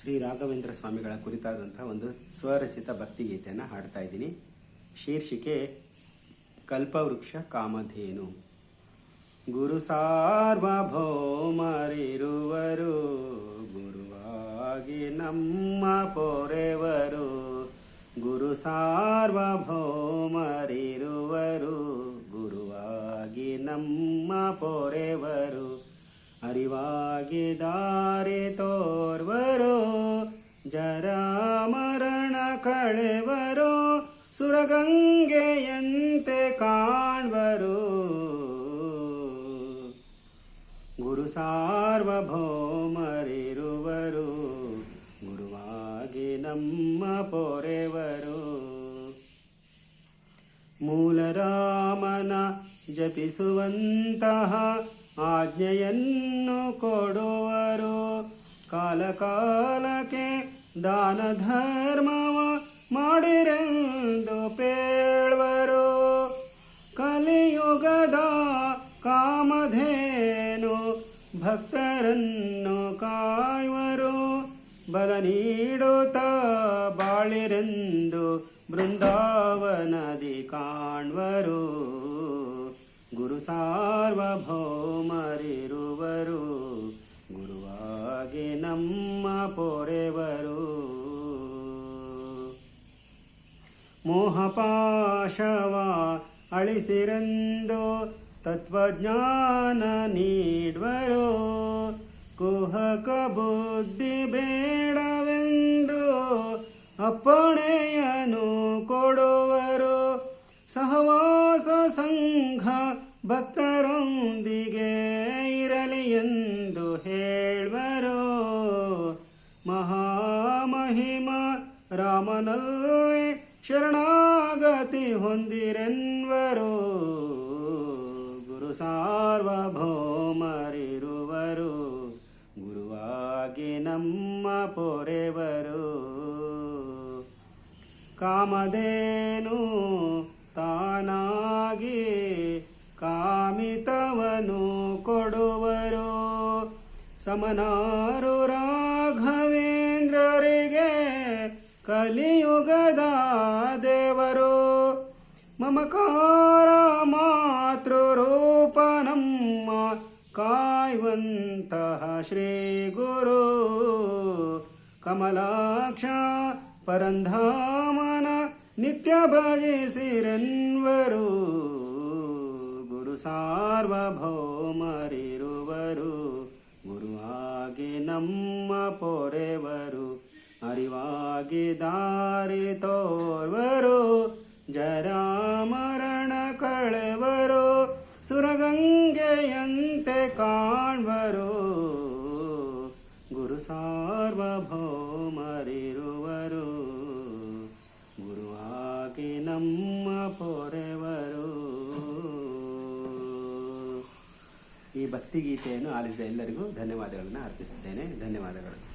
ಶ್ರೀ ರಾಘವೇಂದ್ರ ಸ್ವಾಮಿಗಳ ಕುರಿತಾದಂಥ ಒಂದು ಸ್ವರಚಿತ ಭಕ್ತಿಗೀತೆಯನ್ನು ಹಾಡ್ತಾ ಇದ್ದೀನಿ. ಶೀರ್ಷಿಕೆ, ಕಲ್ಪವೃಕ್ಷ ಕಾಮಧೇನು. ಗುರು ಸಾರ್ವಭೌಮರಿರುವರು, ಗುರುವಾಗಿ ನಮ್ಮ ಪೊರೆವರು. ಗುರು ಸಾರ್ವಭೌಮರಿರುವರು, ಗುರುವಾಗಿ ನಮ್ಮ ಪೊರೆವರು. ಅರಿವಾಗಿ ದಾರಿ ತೋರ್ವರು ಕಳೆವರು? ಸುರಗಂಗೆಯಂತೆ ಕಾಣ್ವರು? ಗುರು ಸಾರ್ವಭೌಮರಿರುವರು ಗುರುವಾಗಿ ನಮ್ಮ ಪೊರೆವರು. ಮೂಲರಾಮನ ಜಪಿಸುವಂತಹ ಆಜ್ಞೆಯನ್ನು ಕೊಡುವರು. ಕಾಲ ಕಾಲಕ್ಕೆ ದಾನ ಧರ್ಮವ ಮಾಡಿರೆಂದು ಪೇಳ್ವರು. ಕಲಿಯುಗದ ಕಾಮಧೇನು ಭಕ್ತರನ್ನು ಕಾಯುವರು. ಬಲ ನೀಡುತ್ತ ಬಾಳಿರೆಂದು ಬೃಂದಾವನದಿ ಕಾಣ್ವರು. ಗುರು ಸಾರ್ವಭೌಮರಿರುವರು. ಗುರುವಾಗಿ ನಮ್ಮ ಪೊರೆವರು. ಮೋಹಪಾಶವ ಅಳಿಸಿರೆಂದು ತತ್ವಜ್ಞಾನ ನೀಡುವರು ಕುಹಕ ಬುದ್ಧಿ ಬೇಡವೆಂದು ಅಪ್ಪಣೆಯನು ಕೊಡುವರು. ಸಹವಾಸ ಸಂಘ ಭಕ್ತರೊಂದಿಗೆ ಇರಲಿ ಎಂದು ಹೇಳುವರು. ಮಹಾಮಹಿಮ ರಾಮನಲ್ಲಿ ಶರಣಾಗತಿ ಹೊಂದಿರೆನ್ವರು. ಗುರು ಸಾರ್ವಭೌಮರಿರುವರು. ಗುರುವಾಗಿ ನಮ್ಮ ಪೊರೆವರು. ಕಾಮದೇನು ತಾನಾಗಿ ಕಾಮಿತವನು ಕೊಡುವರು. ಸಮನಾರು ಕಲಿಯುಗದ ದೇವರು, ಮಮಕಾರ ಮಾತೃರೂಪ ನಮ್ಮ ಕಾಯುವಂತಹ ಶ್ರೀ ಗುರು. ಕಮಲಾಕ್ಷ ಪರಂಧಾಮನ ನಿತ್ಯ ಭಜಿಸಿರೆನ್ವರು, ಗುರು ಸಾರ್ವಭೌಮರಿರುವರು. ಗುರುವಾಗಿ ನಮ್ಮ ಪೊರೆವರು ಅರಿವಾಗಿ ದಾರಿ ತೋರ್ವರು. ಜರಾಮರಣ ಕಳೆವರು. ಸುರಗಂಗೆಯಂತೆ ಕಾಣ್ವರು. ಗುರು ಸಾರ್ವಭೌಮರಿರುವರು. ಗುರುವಾಗಿ ನಮ್ಮ ಪೊರೆವರು. ಈ ಭಕ್ತಿಗೀತೆಯನ್ನು ಆಲಿಸಿದ ಎಲ್ಲರಿಗೂ ಧನ್ಯವಾದಗಳನ್ನು ಅರ್ಪಿಸುತ್ತೇನೆ. ಧನ್ಯವಾದಗಳು.